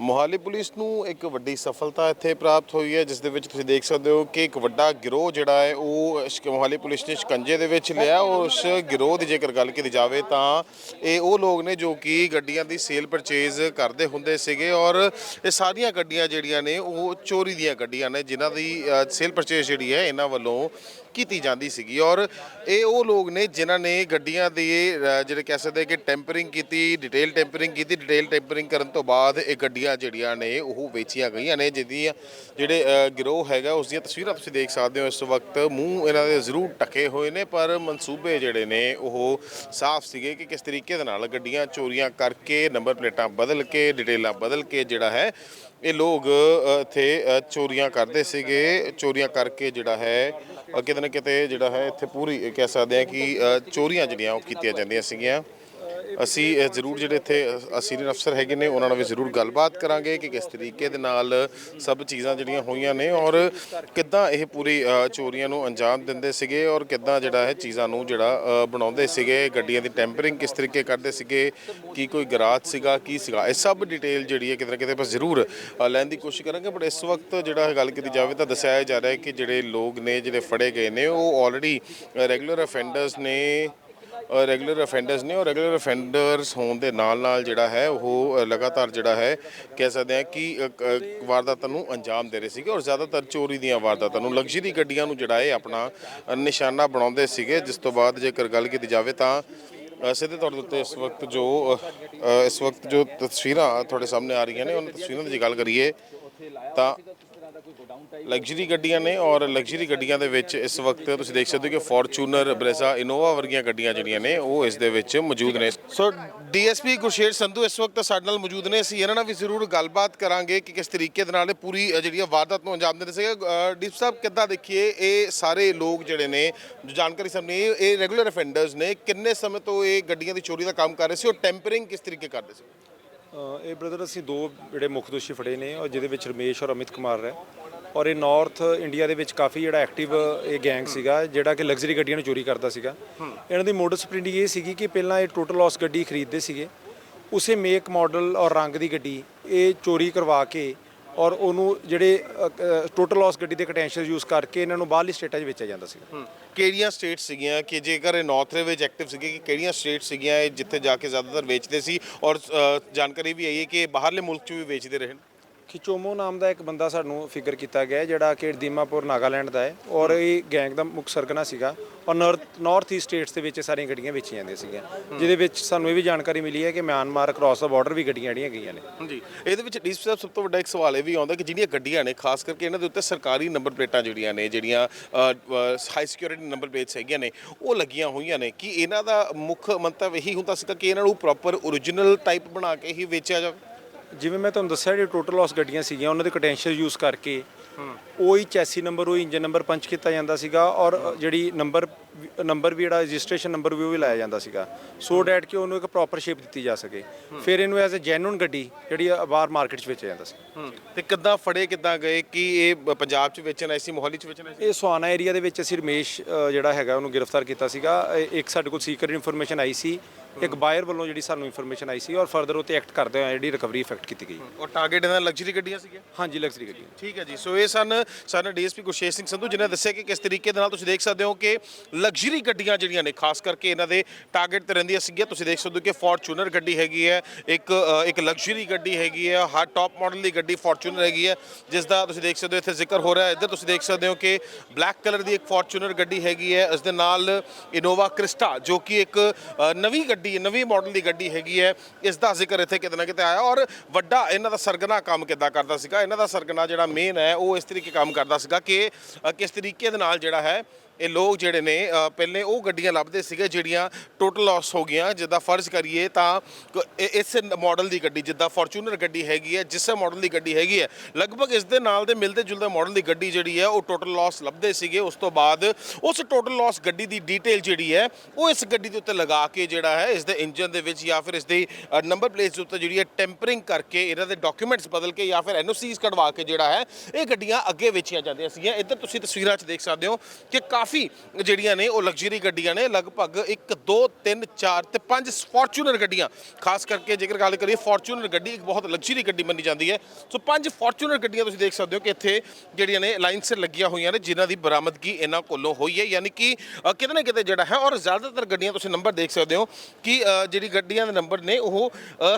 Mohali police ਨੂੰ ਇੱਕ ਵੱਡੀ ਸਫਲਤਾ ਇੱਥੇ ਪ੍ਰਾਪਤ ਹੋਈ ਹੈ, ਜਿਸ ਦੇ ਵਿੱਚ ਤੁਸੀਂ ਦੇਖ ਸਕਦੇ ਹੋ ਕਿ ਇੱਕ ਵੱਡਾ ਗਿਰੋਹ ਜਿਹੜਾ ਹੈ, ਉਹ ਮੋਹਾਲੀ ਪੁਲਿਸ ਨੇ ਸ਼ਿਕੰਜੇ ਦੇ ਵਿੱਚ ਲਿਆ। ਉਸ ਗਿਰੋਹ ਦੀ ਜੇਕਰ ਗੱਲ ਕੀਤੀ ਜਾਵੇ ਤਾਂ ਇਹ ਉਹ ਲੋਕ ਨੇ ਜੋ ਕਿ ਗੱਡੀਆਂ ਦੀ ਸੇਲ ਪਰਚੇਜ਼ ਕਰਦੇ ਹੁੰਦੇ ਸੀਗੇ ਔਰ ਇਹ ਸਾਰੀਆਂ ਗੱਡੀਆਂ ਜਿਹੜੀਆਂ ਨੇ, ਉਹ ਚੋਰੀ ਦੀਆਂ ਗੱਡੀਆਂ ਨੇ, ਜਿਨ੍ਹਾਂ ਦੀ ਸੇਲ ਪਰਚੇਜ਼ ਜਿਹੜੀ ਹੈ, ਇਹਨਾਂ ਵੱਲੋਂ ਕੀਤੀ ਜਾਂਦੀ ਸੀਗੀ। ਔਰ ਇਹ ਉਹ ਲੋਕ ਨੇ ਜਿਨ੍ਹਾਂ ਨੇ ਗੱਡੀਆਂ ਦੀ ਜਿਹੜੇ ਕਹਿ ਸਕਦੇ ਕਿ ਟੈਂਪਰਿੰਗ ਕੀਤੀ, ਡਿਟੇਲ ਟੈਂਪਰਿੰਗ ਕੀਤੀ। ਡਿਟੇਲ ਟੈਂਪਰਿੰਗ ਕਰਨ ਤੋਂ ਬਾਅਦ ਇਹ ਗੱਡੀਆਂ ਜਿਹੜੀਆਂ ਨੇ ਉਹ ਵੇਚੀਆਂ ਗਈਆਂ ਨੇ ਜਿਹਦੀਆਂ ਜਿਹੜੇ ਗਿਰੋਹ ਹੈਗਾ ਉਸ ਦੀਆਂ ਤਸਵੀਰਾਂ ਤੁਸੀਂ ਦੇਖ ਸਕਦੇ ਹੋ ਇਸ ਵਕਤ। ਮੂੰਹ ਇਹਨਾਂ ਦੇ ਜ਼ਰੂਰ ਟਕੇ ਹੋਏ ਨੇ, ਪਰ ਮਨਸੂਬੇ ਜਿਹੜੇ ਨੇ ਉਹ ਸਾਫ਼ ਸੀਗੇ ਕਿ ਕਿਸ ਤਰੀਕੇ ਦੇ ਨਾਲ ਗੱਡੀਆਂ ਚੋਰੀਆਂ ਕਰਕੇ, ਨੰਬਰ ਪਲੇਟਾਂ ਬਦਲ ਕੇ, ਡਿਟੇਲਾਂ ਬਦਲ ਕੇ ਜਿਹੜਾ ਹੈ, ਇਹ ਲੋਕ ਇੱਥੇ ਚੋਰੀਆਂ ਕਰਦੇ ਸੀਗੇ। ਚੋਰੀਆਂ ਕਰਕੇ ਜਿਹੜਾ ਹੈ ਕਿਤੇ ਨਾ ਕਿਤੇ ਜਿਹੜਾ ਹੈ, ਇੱਥੇ ਪੂਰੀ ਕਹਿ ਸਕਦੇ ਹਾਂ ਕਿ ਚੋਰੀਆਂ ਜਿਹੜੀਆਂ ਉਹ ਕੀਤੀਆਂ ਜਾਂਦੀਆਂ ਸੀਗੀਆਂ। ਅਸੀਂ ਅ, ਜ਼ਰੂਰ ਜਿਹੜੇ ਇੱਥੇ ਸੀਨੀਅਰ ਅਫਸਰ ਹੈਗੇ ਨੇ ਉਹਨਾਂ ਨਾਲ ਵੀ ਜ਼ਰੂਰ ਗੱਲਬਾਤ ਕਰਾਂਗੇ ਕਿ ਕਿਸ ਤਰੀਕੇ ਦੇ ਨਾਲ ਸਭ ਚੀਜ਼ਾਂ ਜਿਹੜੀਆਂ ਹੋਈਆਂ ਨੇ ਔਰ ਕਿੱਦਾਂ ਇਹ ਪੂਰੀ ਚੋਰੀਆਂ ਨੂੰ ਅੰਜਾਮ ਦਿੰਦੇ ਸੀਗੇ ਔਰ ਕਿੱਦਾਂ ਜਿਹੜਾ ਹੈ ਚੀਜ਼ਾਂ ਨੂੰ ਜਿਹੜਾ ਬਣਾਉਂਦੇ ਸੀਗੇ ਗੱਡੀਆਂ ਦੀ ਟੈਂਪਰਿੰਗ ਕਿਸ ਤਰੀਕੇ ਕਰਦੇ ਸੀਗੇ ਕੀ ਕੋਈ ਗਰਾਜ ਸੀਗਾ ਕੀ ਸੀਗਾ ਇਹ ਸਭ ਡਿਟੇਲ ਜਿਹੜੀ ਹੈ ਕਿਤੇ ਨਾ ਕਿਤੇ ਆਪਾਂ ਜ਼ਰੂਰ ਲੈਣ ਦੀ ਕੋਸ਼ਿਸ਼ ਕਰਾਂਗੇ ਬਟ ਇਸ ਵਕਤ ਜਿਹੜਾ ਗੱਲ ਕੀਤੀ ਜਾਵੇ ਤਾਂ ਦੱਸਿਆ ਜਾ ਰਿਹਾ ਹੈ ਕਿ ਜਿਹੜੇ ਲੋਕ ਨੇ ਜਿਹੜੇ ਫੜੇ ਗਏ ਨੇ ਉਹ ਆਲਰੇਡੀ ਰੈਗੂਲਰ ਅਫੈਂਡਰਸ ਨੇ ਰੈਗੂਲਰ ਅਫੈਂਡਰਸ ਨੇ ਔਰ ਰੈਗੂਲਰ ਅਫੈਂਡਰਸ ਹੋਣ ਦੇ ਨਾਲ ਨਾਲ ਜਿਹੜਾ ਹੈ ਉਹ ਲਗਾਤਾਰ ਜਿਹੜਾ ਹੈ ਕਹਿ ਸਕਦੇ ਹਾਂ ਕਿ ਕ- ਵਾਰਦਾਤਾਂ ਨੂੰ ਅੰਜਾਮ ਦੇ ਰਹੇ ਸੀਗੇ ਔਰ ਜ਼ਿਆਦਾਤਰ ਚੋਰੀ ਦੀਆਂ ਵਾਰਦਾਤਾਂ ਨੂੰ, ਲਗਜ਼ਰੀ ਗੱਡੀਆਂ ਨੂੰ ਜਿਹੜਾ ਹੈ ਆਪਣਾ ਨਿਸ਼ਾਨਾ ਬਣਾਉਂਦੇ ਸੀਗੇ। ਜਿਸ ਤੋਂ ਬਾਅਦ ਜੇਕਰ ਗੱਲ ਕੀਤੀ ਜਾਵੇ ਤਾਂ ਸਿੱਧੇ ਤੌਰ ਦੇ ਉੱਤੇ ਇਸ ਵਕਤ ਜੋ ਇਸ ਵਕਤ ਜੋ ਤਸਵੀਰਾਂ ਤੁਹਾਡੇ ਸਾਹਮਣੇ ਆ ਰਹੀਆਂ ਨੇ, ਉਹਨਾਂ ਤਸਵੀਰਾਂ ਦੀ ਜੇ ਗੱਲ ਕਰੀਏ ਤਾਂ ਲਗਜ਼ਰੀ ਗੱਡੀਆਂ ਨੇ ਔਰ ਲਗਜ਼ਰੀ ਗੱਡੀਆਂ ਦੇ ਵਿੱਚ ਇਸ ਵਕਤ ਤੁਸੀਂ ਦੇਖ ਸਕਦੇ ਹੋ ਕਿ ਫੋਰਚੂਨਰ ਬ੍ਰੇਜ਼ਾ ਇਨੋਵਾ ਵਰਗੀਆਂ ਗੱਡੀਆਂ ਜਿਹੜੀਆਂ ਨੇ ਉਹ ਇਸ ਦੇ ਵਿੱਚ ਮੌਜੂਦ ਨੇ। ਸੋ ਡੀਐਸਪੀ ਗੁਰਸ਼ੇਰ ਸੰਧੂ ਇਸ ਵਕਤ ਸਾਡੇ ਨਾਲ ਮੌਜੂਦ ਨੇ। ਅਸੀਂ ਇਹਨਾਂ ਨਾਲ ਵੀ ਜ਼ਰੂਰ ਗੱਲਬਾਤ ਕਰਾਂਗੇ ਕਿ ਕਿਸ ਤਰੀਕੇ ਦੇ ਨਾਲ ਇਹ ਪੂਰੀ ਜਿਹੜੀ ਆ ਵਾਰਦਾਤ ਨੂੰ ਅੰਜਾਮ ਦਿੰਦੇ ਸੀਗੇ। ਡੀਪ ਸਾਹਿਬ ਕਿੱਦਾਂ ਦੇਖੀਏ ਇਹ ਸਾਰੇ ਲੋਕ ਜਿਹੜੇ ਨੇ ਜੋ ਜਾਣਕਾਰੀ ਸਾਹਮਣੇ ਇਹ- ਇਹ ਰੈਗੂਲਰ ਅਫੈਂਡਰਸ ਨੇ। ਕਿੰਨੇ ਸਮੇਂ ਤੋਂ ਇਹ ਗੱਡੀਆਂ ਦੀ ਚੋਰੀ ਦਾ ਕੰਮ ਕਰ ਰਹੇ ਸੀ ਔਰ ਟੈਂਪਰਿੰਗ ਕਿਸ ਤਰੀਕੇ ਕਰਦੇ ਸੀ? ਇਹ ਬ੍ਰਦਰ ਅਸੀਂ ਦੋ ਜਿਹੜੇ ਮੁੱਖ ਦੋਸ਼ੀ ਫੜੇ ਨੇ ਔਰ ਜਿਹਦੇ ਵਿੱਚ ਰਮੇਸ਼ ਔਰ ਅਮਿਤ ਕੁਮਾਰ ਹੈ। ਔਰ ਇਹ ਨਾਰਥ ਇੰਡੀਆ ਦੇ ਵਿੱਚ ਕਾਫੀ ਜਿਹੜਾ ਐਕਟਿਵ ਇਹ ਗੈਂਗ ਸੀਗਾ, ਜਿਹੜਾ ਕਿ ਲਗਜ਼ਰੀ ਗੱਡੀਆਂ ਨੂੰ ਚੋਰੀ ਕਰਦਾ ਸੀਗਾ। ਇਹਨਾਂ ਦੀ ਮੋਡਸ ਪ੍ਰਿੰਟਿੰਗ ਇਹ ਸੀਗੀ ਕਿ ਪਹਿਲਾਂ ਇਹ ਟੋਟਲ ਲਾਸ ਗੱਡੀ ਖਰੀਦਦੇ ਸੀਗੇ। ਉਸੇ ਮੇਕ ਮਾਡਲ ਔਰ ਰੰਗ ਦੀ ਗੱਡੀ ਇਹ ਚੋਰੀ ਕਰਵਾ ਕੇ ਔਰ ਉਹਨੂੰ ਜਿਹੜੇ ਟੋਟਲ ਲਾਸ ਗੱਡੀ ਦੇ ਕਟੈਂਸ਼ੀਅਲ ਯੂਜ਼ ਕਰਕੇ ਇਹਨਾਂ ਨੂੰ ਬਾਹਰਲੀ ਸਟੇਟਾਂ 'ਚ ਵੇਚਿਆ ਜਾਂਦਾ ਸੀਗਾ। ਕਿਹੜੀਆਂ ਸਟੇਟਸ ਸੀਗੀਆਂ ਕਿ ਜੇਕਰ ਇਹ ਨਾਰਥ ਦੇ ਵਿੱਚ ਐਕਟਿਵ ਸੀਗੇ, ਕਿ ਕਿਹੜੀਆਂ ਸਟੇਟਸ ਸੀਗੀਆਂ ਇਹ ਜਿੱਥੇ ਜਾ ਕੇ ਜ਼ਿਆਦਾਤਰ ਵੇਚਦੇ ਸੀ? ਔਰ ਜਾਣਕਾਰੀ ਵੀ ਆਈ ਹੈ ਕਿ ਬਾਹਰਲੇ ਮੁਲਕ 'ਚ ਵੀ ਵੇਚਦੇ ਰਹੇ ਖਿਚੋਮੋ ਨਾਮ ਦਾ ਇੱਕ ਬੰਦਾ ਸਾਨੂੰ ਫਿਗਰ ਕੀਤਾ ਗਿਆ ਹੈ, ਜਿਹੜਾ ਕਿ ਦੀਮਾਪੁਰ ਨਾਗਾਲੈਂਡ ਦਾ ਹੈ ਔਰ ਇਹ ਗੈਂਗ ਦਾ ਮੁੱਖ ਸਰਗਨਾ ਸੀਗਾ ਔਰ ਨਾਰਥ ਈਸਟ ਸਟੇਟਸ ਦੇ ਵਿੱਚ ਇਹ ਸਾਰੀਆਂ ਗੱਡੀਆਂ ਵੇਚੀਆਂ ਜਾਂਦੀਆਂ ਸੀਗੀਆਂ ਜਿਹਦੇ ਵਿੱਚ ਸਾਨੂੰ ਇਹ ਵੀ ਜਾਣਕਾਰੀ ਮਿਲੀ ਹੈ ਕਿ ਮਿਆਂਮਾਰ ਕ੍ਰਾਸ ਦਾ ਬਾਰਡਰ ਵੀ ਗੱਡੀਆਂ ਜਿਹੜੀਆਂ ਗਈਆਂ ਨੇ। ਹਾਂਜੀ ਇਹਦੇ ਵਿੱਚ ਡੀਸੀ ਸਾਹਿਬ ਸਭ ਤੋਂ ਵੱਡਾ ਇੱਕ ਸਵਾਲ ਇਹ ਵੀ ਆਉਂਦਾ ਕਿ ਜਿਹੜੀਆਂ ਗੱਡੀਆਂ ਨੇ ਖਾਸ ਕਰਕੇ ਇਹਨਾਂ ਦੇ ਉੱਤੇ ਸਰਕਾਰੀ ਨੰਬਰ ਪਲੇਟਾਂ ਜਿਹੜੀਆਂ ਨੇ ਜਿਹੜੀਆਂ ਹਾਈ ਸਿਕਿਉਰਿਟੀ ਨੰਬਰ ਪਲੇਟਸ ਹੈਗੀਆਂ ਨੇ ਉਹ ਲੱਗੀਆਂ ਹੋਈਆਂ ਨੇ। ਕਿ ਇਹਨਾਂ ਦਾ ਮੁੱਖ ਮੰਤਵ ਇਹੀ ਹੁੰਦਾ ਸੀਗਾ ਕਿ ਇਹਨਾਂ ਨੂੰ ਪ੍ਰੋਪਰ ਓਰੀਜਨਲ ਟਾਈਪ ਬਣਾ ਕੇ ਹੀ ਵੇਚਿਆ ਜਾਵੇ? ਜਿਵੇਂ ਮੈਂ ਤੁਹਾਨੂੰ ਦੱਸਿਆ ਜਿਹੜੀ ਟੋਟਲ ਲਾਸ ਗੱਡੀਆਂ ਸੀਗੀਆਂ ਉਹਨਾਂ ਦੇ ਕਟੈਂਸ਼ੀਅਲ ਯੂਜ਼ ਕਰਕੇ ਉਹੀ ਚੈਸੀ ਨੰਬਰ ਉਹ ਇੰਜਨ ਨੰਬਰ ਪੰਚ ਕੀਤਾ ਜਾਂਦਾ ਸੀਗਾ ਔਰ ਜਿਹੜੀ ਨੰਬਰ ਨੰਬਰ ਵੀ ਜਿਹੜਾ ਰਜਿਸਟ੍ਰੇਸ਼ਨ ਨੰਬਰ ਵੀ ਉਹ ਵੀ ਲਾਇਆ ਜਾਂਦਾ ਸੀਗਾ। ਸੋ ਡੈਟ ਕਿ ਉਹਨੂੰ ਇੱਕ ਪ੍ਰੋਪਰ ਸ਼ੇਪ ਦਿੱਤੀ ਜਾ ਸਕੇ। ਫਿਰ ਇਹਨੂੰ ਐਜ਼ ਅ ਜੈਨੂਨ ਗੱਡੀ ਜਿਹੜੀ ਆ ਬਾਹਰ ਮਾਰਕੀਟ 'ਚ ਵੇਚਿਆ ਜਾਂਦਾ ਸੀ। ਤੇ ਕਿੱਦਾਂ ਫੜੇ ਕਿੱਦਾਂ ਗਏ? ਕਿ ਇਹ ਪੰਜਾਬ 'ਚ ਵੇਚਣ ਸੀ ਮੋਹਾਲੀ 'ਚ ਵੇਚਣ ਸੀ? ਇਹ ਸੁਹਾਨਾ ਏਰੀਆ ਦੇ ਵਿੱਚ ਅਸੀਂ ਰਮੇਸ਼ ਅ, ਜਿਹੜਾ ਹੈਗਾ ਉਹਨੂੰ ਗ੍ਰਿਫਤਾਰ ਕੀਤਾ ਸੀਗਾ। ਇਹ- ਇੱਕ ਸਾਡੇ ਕੋਲ ਸੀਕ੍ਰੀਟ ਇਨਫੋਰਮੇਸ਼ਨ ਆਈ ਸੀ। ਇੱਕ ਬਾਇਰ ਵੱਲੋਂ ਜਿਹੜੀ ਸਾਨੂੰ ਇਨਫੋਰਮੇਸ਼ਨ ਆਈ ਸੀ ਔਰ ਫਰਦਰ ਉਤੇ ਐਕਟ ਕਰਦੇ ਹੋਏ ਜਿਹੜੀ ਰਿਕਵਰੀ ਇਫੈਕਟ ਕੀਤੀ ਗਈ। ਔਰ ਟਾਰਗੇਟ ਇਹਨਾਂ ਲਗਜ਼ਰੀ ਗੱਡੀਆਂ ਸੀਗੀਆਂ? ਹਾਂਜੀ ਲਗਜ਼ਰੀ ਗੱਡੀ ਠੀਕ ਹੈ ਜੀ। ਸੋ ਇਹ ਸਨ ਸਾਡੇ ਡੀਐਸਪੀ ਗੁਰਸ਼ੇਸ਼ ਸਿੰਘ ਸੰਧੂ, ਜਿਨ੍ਹਾਂ ਦੱਸਿਆ ਕਿ ਕਿਸ ਤਰੀਕੇ ਦੇ ਨਾਲ ਤੁਸੀਂ ਦੇਖ ਸਕਦੇ ਹੋ ਕਿ ਲਗਜ਼ਰੀ ਗੱਡੀਆਂ ਜਿਹੜੀਆਂ ਨੇ, ਖਾਸ ਕਰਕੇ ਇਹਨਾਂ ਦੇ ਟਾਰਗੇਟ ਤੇ ਰਹਿੰਦੀਆਂ ਸੀਗੀਆਂ। ਤੁਸੀਂ ਦੇਖ ਸਕਦੇ ਹੋ ਕਿ ਫੋਰਚੂਨਰ ਗੱਡੀ ਹੈਗੀ ਹੈ, ਇੱਕ ਇੱਕ ਲਗਜ਼ਰੀ ਗੱਡੀ ਹੈਗੀ ਹੈ, ਹਰ ਟਾਪ ਮਾਡਲ ਦੀ ਗੱਡੀ ਫੋਰਚੂਨਰ ਹੈਗੀ ਹੈ ਜਿਸ ਦਾ ਤੁਸੀਂ ਦੇਖ ਸਕਦੇ ਹੋ ਇੱਥੇ ਜ਼ਿਕਰ ਹੋ ਰਿਹਾ ਹੈ। ਇੱਧਰ ਤੁਸੀਂ ਦੇਖ ਸਕਦੇ ਹੋ ਕਿ ਬਲੈਕ ਕਲਰ ਦੀ ਇੱਕ ਫੋਰਚੂਨਰ ਗੱਡੀ ਹੈਗੀ ਹੈ, ਇਸ ਦੇ ਨਾਲ ਇਨੋਵਾ ਕ੍ਰਿਸਟਾ ਜੋ ਕਿ ਇੱਕ ਨਵੀਂ ਗੱਡੀ, ਨਵੀਂ ਮਾਡਲ ਦੀ ਗੱਡੀ ਹੈਗੀ ਹੈ ਇਸ ਦਾ ਜ਼ਿਕਰ ਇੱਥੇ ਕਿਤੇ ਨਾ ਕਿਤੇ ਆਇਆ। ਔਰ ਵੱਡਾ ਇਹਨਾਂ ਦਾ ਸਰਗਨਾ ਕੰਮ ਕਿੱਦਾਂ ਕਰਦਾ ਸੀਗਾ? ਇਹਨਾਂ ਦਾ ਸਰਗਨਾ ਜਿਹੜਾ ਮੇਨ ਹੈ, ਉਹ ਇਸ ਤਰੀਕੇ ਕੰਮ ਕਰਦਾ ਸੀਗਾ ਕਿ ਅ, ਕਿਸ ਤਰੀਕੇ ਦੇ ਨਾਲ ਜਿਹੜਾ ਹੈ ਇਹ ਲੋਕ ਜਿਹੜੇ ਨੇ ਪਹਿਲੇ ਉਹ ਗੱਡੀਆਂ ਲੱਭਦੇ ਸੀਗੇ ਜਿਹੜੀਆਂ ਟੋਟਲ ਲਾਸ ਹੋ ਗਈਆਂ। ਜਿੱਦਾਂ ਫਰਜ਼ ਕਰੀਏ ਤਾਂ ਕ- ਇਸ ਮਾਡਲ ਦੀ ਗੱਡੀ, ਜਿੱਦਾਂ ਫੋਰਚੂਨਰ ਗੱਡੀ ਹੈਗੀ ਹੈ, ਜਿਸ ਮਾਡਲ ਦੀ ਗੱਡੀ ਹੈਗੀ ਹੈ, ਲਗਭਗ ਇਸ ਦੇ ਨਾਲ ਦੇ ਮਿਲਦੇ ਜੁਲਦੇ ਮਾਡਲ ਦੀ ਗੱਡੀ ਜਿਹੜੀ ਹੈ, ਉਹ ਟੋਟਲ ਲਾਸ ਲੱਭਦੇ ਸੀਗੇ। ਉਸ ਤੋਂ ਬਾਅਦ ਉਸ ਟੋਟਲ ਲਾਸ ਗੱਡੀ ਦੀ ਡੀਟੇਲ ਜਿਹੜੀ ਹੈ, ਉਹ ਇਸ ਗੱਡੀ ਦੇ ਉੱਤੇ ਲਗਾ ਕੇ ਜਿਹੜਾ ਹੈ, ਇਸ ਦੇ ਇੰਜਨ ਦੇ ਵਿੱਚ ਜਾਂ ਫਿਰ ਇਸ ਦੇ ਨੰਬਰ ਪਲੇਟ ਦੇ ਉੱਤੇ ਜਿਹੜੀ ਹੈ ਟੈਂਪਰਿੰਗ ਕਰਕੇ ਇਹਨਾਂ ਦੇ ਡਾਕੂਮੈਂਟਸ ਬਦਲ ਕੇ ਜਾਂ ਫਿਰ ਐਨਓਸੀਜ਼ ਕਢਵਾ ਕੇ ਜਿਹੜਾ ਹੈ, ਇਹ ਗੱਡੀਆਂ ਅੱਗੇ ਵੇਚੀਆਂ ਜਾਂਦੀਆਂ ਸੀਗੀਆਂ। ਇੱਧਰ ਤੁਸੀਂ ਤਸਵੀਰਾਂ 'ਚ ਦੇਖ ਸਕਦੇ ਹੋ ਕਿ ਕਾਫੀ ਕਾਫੀ ਜਿਹੜੀਆਂ ਨੇ ਉਹ ਲਗਜ਼ਰੀ ਗੱਡੀਆਂ ਨੇ, ਲਗਭਗ 1 2 3 4 ਤੇ 5 ਫੋਰਚੂਨਰ ਗੱਡੀਆਂ। ਖਾਸ ਕਰਕੇ ਜੇਕਰ ਗੱਲ ਕਰੀਏ ਫੋਰਚੂਨਰ ਗੱਡੀ ਇੱਕ ਬਹੁਤ ਲਗਜ਼ਰੀ ਗੱਡੀ ਮੰਨੀ ਜਾਂਦੀ ਹੈ। ਸੋ ਪੰਜ ਫੋਰਚੂਨਰ ਗੱਡੀਆਂ ਤੁਸੀਂ ਦੇਖ ਸਕਦੇ ਹੋ ਕਿ ਇੱਥੇ ਜਿਹੜੀਆਂ ਨੇ ਲਾਈਨ ਲੱਗੀਆਂ ਹੋਈਆਂ ਨੇ, ਜਿਨ੍ਹਾਂ ਦੀ ਬਰਾਮਦਗੀ ਇਹਨਾਂ ਕੋਲੋਂ ਹੋਈ ਹੈ। ਯਾਨੀ ਕਿ ਕਿਤੇ ਨਾ ਕਿਤੇ ਜਿਹੜਾ ਹੈ, ਔਰ ਜ਼ਿਆਦਾਤਰ ਗੱਡੀਆਂ ਤੁਸੀਂ ਨੰਬਰ ਦੇਖ ਸਕਦੇ ਹੋ ਕਿ ਜਿਹੜੀ ਗੱਡੀਆਂ ਦੇ ਨੰਬਰ ਨੇ, ਉਹ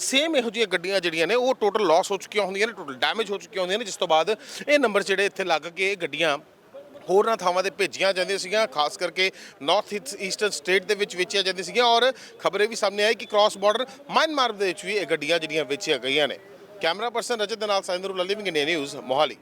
ਸੇਮ ਇਹੋ ਜਿਹੀਆਂ ਗੱਡੀਆਂ ਜਿਹੜੀਆਂ ਨੇ, ਉਹ ਟੋਟਲ ਲਾਸ ਹੋ ਚੁੱਕੀਆਂ ਹੁੰਦੀਆਂ ਨੇ ਟੋਟਲ ਡੈਮੇਜ ਹੋ ਚੁੱਕੀਆਂ ਹੁੰਦੀਆਂ ਨੇ, ਜਿਸ ਤੋਂ ਬਾਅਦ ਇਹ ਨੰਬਰ ਜਿਹੜੇ ਇੱਥੇ ਲੱਗ ਕੇ ਗੱਡੀਆਂ ਹੋਰਨਾਂ ਥਾਵਾਂ ਤੇ ਭੇਜੀਆਂ ਜਾਂਦੀਆਂ ਸੀਗੀਆਂ, ਖਾਸ ਕਰਕੇ ਨਾਰਥ ਈਸਟਰਨ ਸਟੇਟ ਦੇ ਵਿੱਚ ਵੇਚੀਆਂ ਜਾਂਦੀਆਂ ਸੀਗੀਆਂ ਔਰ ਖਬਰੇ ਵੀ ਸਾਹਮਣੇ ਆਈ ਕਿ ਕ੍ਰਾਸ ਬਾਰਡਰ ਮਾਇਨਮਾਰ ਦੇ ਵਿੱਚ ਵੀ ਇਹ ਗੱਡੀਆਂ ਜਿਹੜੀਆਂ ਵੇਚੀਆਂ ਗਈਆਂ ਨੇ। ਕੈਮਰਾ ਪਰਸਨ ਰਜਤ ਦੇ ਨਾਲ ਸਾਇੰਦਰੂ ਲਿਵਿੰਗ ਇੰਡੀਆ ਨਿਊਜ਼ ਮੋਹਾਲੀ।